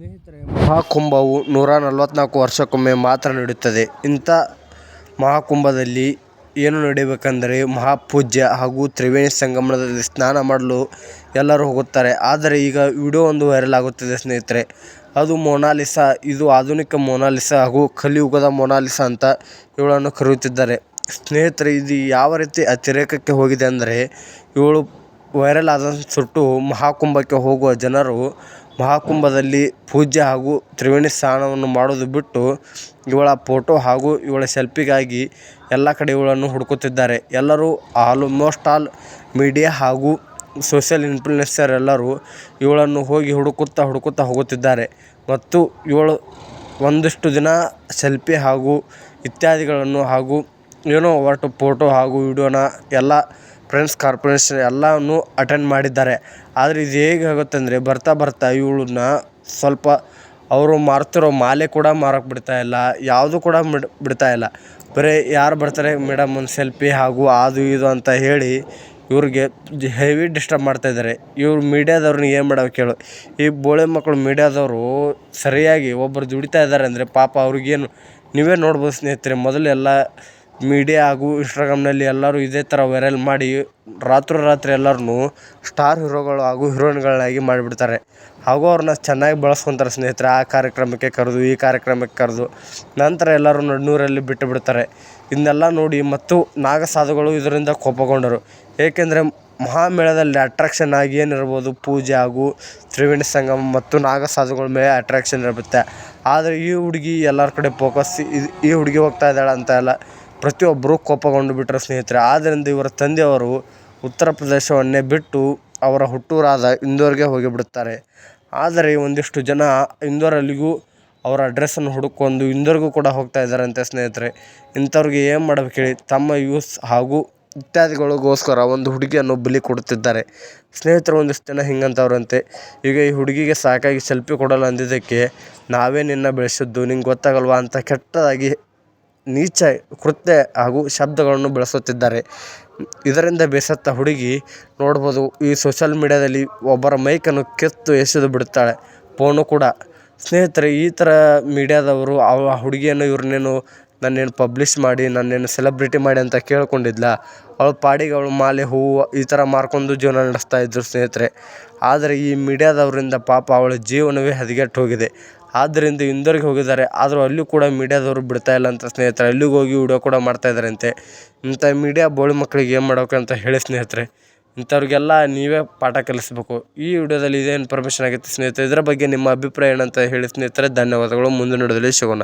ಮಹಾಕುಂಭವು ನೂರ ನಲವತ್ತ್ನಾಲ್ಕು ವರ್ಷಕ್ಕೊಮ್ಮೆ ಮಾತ್ರ ನಡೆಯುತ್ತದೆ. ಇಂಥ ಮಹಾಕುಂಭದಲ್ಲಿ ಏನು ನಡೆಯಬೇಕೆಂದರೆ ಮಹಾಪೂಜ್ಯ ಹಾಗೂ ತ್ರಿವೇಣಿ ಸಂಗಮದಲ್ಲಿ ಸ್ನಾನ ಮಾಡಲು ಎಲ್ಲರೂ ಹೋಗುತ್ತಾರೆ. ಆದರೆ ಈಗ ವಿಡಿಯೋ ಒಂದು ವೈರಲ್ ಆಗುತ್ತಿದೆ ಸ್ನೇಹಿತರೆ. ಅದು ಮೊನಾಲಿಸಾ. ಇದು ಆಧುನಿಕ ಮೊನಾಲಿಸಾ ಹಾಗೂ ಕಲಿಯುಗದ ಮೊನಾಲಿಸಾ ಅಂತ ಇವಳನ್ನು ಕರೆಯುತ್ತಿದ್ದಾರೆ. ಸ್ನೇಹಿತರೆ, ಇದು ಯಾವ ರೀತಿ ಅತಿರೇಕಕ್ಕೆ ಹೋಗಿದೆ ಅಂದರೆ, ಇವಳು ವೈರಲ್ ಆದ ಸುಟ್ಟು ಮಹಾಕುಂಭಕ್ಕೆ ಹೋಗುವ ಜನರು ಮಹಾಕುಂಭದಲ್ಲಿ ಪೂಜೆ ಹಾಗೂ ತ್ರಿವೇಣಿ ಸ್ನಾನವನ್ನು ಮಾಡೋದು ಬಿಟ್ಟು ಇವಳ ಫೋಟೋ ಹಾಗೂ ಇವಳ ಸೆಲ್ಫಿಗಾಗಿ ಎಲ್ಲ ಕಡೆ ಇವಳನ್ನು ಹುಡುಕುತ್ತಿದ್ದಾರೆ. ಎಲ್ಲರೂ ಆಲ್ಮೋಸ್ಟ್ ಆಲ್ ಮೀಡಿಯಾ ಹಾಗೂ ಸೋಷಿಯಲ್ ಇನ್ಫ್ಲುಯೆನ್ಸರ್ ಎಲ್ಲರೂ ಇವಳನ್ನು ಹೋಗಿ ಹುಡುಕುತ್ತಾ ಹುಡುಕುತ್ತಾ ಹೋಗುತ್ತಿದ್ದಾರೆ ಮತ್ತು ಇವಳು ಒಂದಿಷ್ಟು ದಿನ ಸೆಲ್ಫಿ ಹಾಗೂ ಇತ್ಯಾದಿಗಳನ್ನು ಹಾಗೂ ಏನೋ ಒಟ್ಟು ಫೋಟೋ ಹಾಗೂ ವಿಡಿಯೋನ ಎಲ್ಲ ಪ್ರೆಸ್ ಕಾರ್ಪೊರೇಷನ್ ಎಲ್ಲಾನು ಅಟೆಂಡ್ ಮಾಡಿದ್ದಾರೆ. ಆದರೆ ಇದು ಹೇಗೆ ಆಗುತ್ತೆ ಅಂದರೆ ಬರ್ತಾ ಬರ್ತಾ ಇವಳನ್ನ ಸ್ವಲ್ಪ ಅವರು ಮಾರ್ತಿರೋ ಮಾಲೆ ಕೂಡ ಮಾರೋಕೆ ಬಿಡ್ತಾ ಇಲ್ಲ. ಯಾವುದು ಕೂಡ ಬಿಡ್ತಾ ಇಲ್ಲ. ಬರೀ ಯಾರು ಬರ್ತಾರೆ ಮೇಡಮ್ ಒಂದು ಸೆಲ್ಫಿ ಹಾಗೂ ಅದು ಇದು ಅಂತ ಹೇಳಿ ಇವ್ರಿಗೆ ಹೆವಿ ಡಿಸ್ಟರ್ಬ್ ಮಾಡ್ತಾ ಇದ್ದಾರೆ. ಇವ್ರು ಮೀಡಿಯಾದವ್ರನ್ನ ಏನು ಮಾಡ್ಬೇಕು ಕೇಳು ಈ ಬೋಳೆ ಮಕ್ಕಳು ಮೀಡಿಯಾದವರು ಸರಿಯಾಗಿ ಒಬ್ಬರು ದುಡಿತಾ ಇದ್ದಾರೆ ಅಂದರೆ ಪಾಪ ಅವ್ರಿಗೇನು ನೀವೇ ನೋಡ್ಬೋದು ಸ್ನೇಹಿತರೆ, ಮೊದಲೆಲ್ಲ ಮೀಡಿಯಾ ಹಾಗೂ ಇನ್ಸ್ಟಾಗ್ರಾಮ್ನಲ್ಲಿ ಎಲ್ಲರೂ ಇದೇ ಥರ ವೈರಲ್ ಮಾಡಿ ರಾತ್ರೋರಾತ್ರಿ ಎಲ್ಲರನ್ನೂ ಸ್ಟಾರ್ ಹೀರೋಗಳು ಹಾಗೂ ಹೀರೋಯಿನ್ಗಳನ್ನಾಗಿ ಮಾಡಿಬಿಡ್ತಾರೆ. ಹಾಗೂ ಅವ್ರನ್ನ ಚೆನ್ನಾಗಿ ಬಳಸ್ಕೊತಾರೆ ಸ್ನೇಹಿತರೆ. ಆ ಕಾರ್ಯಕ್ರಮಕ್ಕೆ ಕರೆದು, ಈ ಕಾರ್ಯಕ್ರಮಕ್ಕೆ ಕರೆದು ನಂತರ ಎಲ್ಲರೂ ನಡುನೀರಲ್ಲಿ ಬಿಟ್ಟು ಬಿಡ್ತಾರೆ ಇದನ್ನೆಲ್ಲ ನೋಡಿ ಮತ್ತು ನಾಗಸಾಧುಗಳು ಇದರಿಂದ ಕೋಪಗೊಂಡರು. ಏಕೆಂದರೆ ಮಹಾಮೇಳದಲ್ಲಿ ಅಟ್ರಾಕ್ಷನ್ ಆಗಿ ಏನಿರ್ಬೋದು, ಪೂಜೆ ಹಾಗೂ ತ್ರಿವೇಣಿ ಸಂಗಮ ಮತ್ತು ನಾಗಸಾಧುಗಳ ಮೇಲೆ ಅಟ್ರಾಕ್ಷನ್ ಇರುತ್ತೆ. ಆದರೆ ಈ ಹುಡುಗಿ ಎಲ್ಲರ ಕಡೆ ಫೋಕಸ್ ಈ ಹುಡುಗಿ ಹೋಗ್ತಾ ಇದ್ದಾಳೆ ಅಂತ ಎಲ್ಲ ಪ್ರತಿಯೊಬ್ಬರೂ ಕೋಪಗೊಂಡು ಬಿಟ್ಟರು ಸ್ನೇಹಿತರೆ. ಆದ್ದರಿಂದ ಇವರ ತಂದೆಯವರು ಉತ್ತರ ಪ್ರದೇಶವನ್ನೇ ಬಿಟ್ಟು ಅವರ ಹುಟ್ಟೂರಾದ ಇಂದೋರ್ಗೆ ಹೋಗಿಬಿಡುತ್ತಾರೆ. ಆದರೆ ಒಂದಿಷ್ಟು ಜನ ಇಂದೋರಲ್ಲಿಗೂ ಅವರ ಅಡ್ರೆಸ್ಸನ್ನು ಹುಡುಕೊಂಡು ಇಂದೋರ್ಗೂ ಕೂಡ ಹೋಗ್ತಾ ಇದ್ದಾರಂತೆ ಸ್ನೇಹಿತರೆ. ಇಂಥವ್ರಿಗೆ ಏನು ಮಾಡ್ಬೇಕು ಹೇಳಿ. ತಮ್ಮ ಯೂಸ್ ಹಾಗೂ ಇತ್ಯಾದಿಗಳಿಗೋಸ್ಕರ ಒಂದು ಹುಡುಗಿಯನ್ನು ಬಲಿ ಕೊಡುತ್ತಿದ್ದಾರೆ. ಸ್ನೇಹಿತರು, ಒಂದಿಷ್ಟು ಜನ ಹಿಂಗಂತವ್ರಂತೆ ಈಗ ಈ ಹುಡುಗಿಗೆ ಸಾಕಾಗಿ ಸೆಲ್ಫಿ ಕೊಡಲ್ಲ ಅಂದಿದ್ದಕ್ಕೆ ನಾವೇ ನಿನ್ನ ಬೆಳೆಸಿದ್ದು ನಿಂಗೆ ಗೊತ್ತಾಗಲ್ವಾ ಅಂತ ಕೆಟ್ಟದಾಗಿ ನೀಚ, ಕೃತ್ಯ ಹಾಗೂ ಶಬ್ದಗಳನ್ನು ಬಳಸುತ್ತಿದ್ದಾರೆ. ಇದರಿಂದ ಬೇಸತ್ತ ಹುಡುಗಿ ನೋಡ್ಬೋದು, ಈ ಸೋಶಿಯಲ್ ಮೀಡಿಯಾದಲ್ಲಿ ಒಬ್ಬರ ಮೈಕನ್ನು ಕಿತ್ತು ಎಸೆದು ಬಿಡುತ್ತಾಳೆ. ಫೋನು ಕೂಡ. ಸ್ನೇಹಿತರೆ, ಈ ಥರ ಮೀಡಿಯಾದವರು ಆ ಹುಡುಗಿಯನ್ನು ಇವ್ರನ್ನೇನು ನನ್ನೇನು ಪಬ್ಲಿಷ್ ಮಾಡಿ, ನನ್ನೇನು ಸೆಲೆಬ್ರಿಟಿ ಮಾಡಿ ಅಂತ ಕೇಳ್ಕೊಂಡಿದ್ಲಾ. ಅವಳ ಪಾಡಿಗೆ ಅವಳು ಮಾಲೆ, ಹೂವು ಈ ಥರ ಮಾರ್ಕೊಂಡು ಜೀವನ ನಡೆಸ್ತಾ ಇದ್ದರು ಸ್ನೇಹಿತರೆ. ಆದರೆ ಈ ಮೀಡಿಯಾದವರಿಂದ ಪಾಪ ಅವಳ ಜೀವನವೇ ಹದಗೆಟ್ಟು ಹೋಗಿದೆ. ಆದ್ದರಿಂದ ಇಂದೋರ್ಗೆ ಹೋಗಿದ್ದಾರೆ. ಆದರೂ ಅಲ್ಲೂ ಕೂಡ ಮೀಡಿಯಾದವರು ಬಿಡ್ತಾ ಅಂತ ಸ್ನೇಹಿತರೆ. ಅಲ್ಲಿಗೆ ಹೋಗಿ ವಿಡಿಯೋ ಕೂಡ ಮಾಡ್ತಾ ಇದ್ದಾರಂತೆ. ಇಂಥ ಮೀಡಿಯಾ ಬೋಳಿ ಮಕ್ಕಳಿಗೆ ಏನು ಮಾಡಬೇಕು ಅಂತ ಹೇಳಿ ಸ್ನೇಹಿತರೆ. ಇಂಥವ್ರಿಗೆಲ್ಲ ನೀವೇ ಪಾಠ ಕಲಿಸಬೇಕು. ಈ ವಿಡಿಯೋದಲ್ಲಿ ಇದೇ ಇನ್ಫಾರ್ಮೇಷನ್ ಆಗಿತ್ತು ಸ್ನೇಹಿತರೆ. ಇದರ ಬಗ್ಗೆ ನಿಮ್ಮ ಅಭಿಪ್ರಾಯ ಏನಂತ ಹೇಳಿ ಸ್ನೇಹಿತರೆ. ಧನ್ಯವಾದಗಳು ಮುಂದಿನ ವಿಡಿಯೋದಲ್ಲಿ ಸಿಗೋಣ.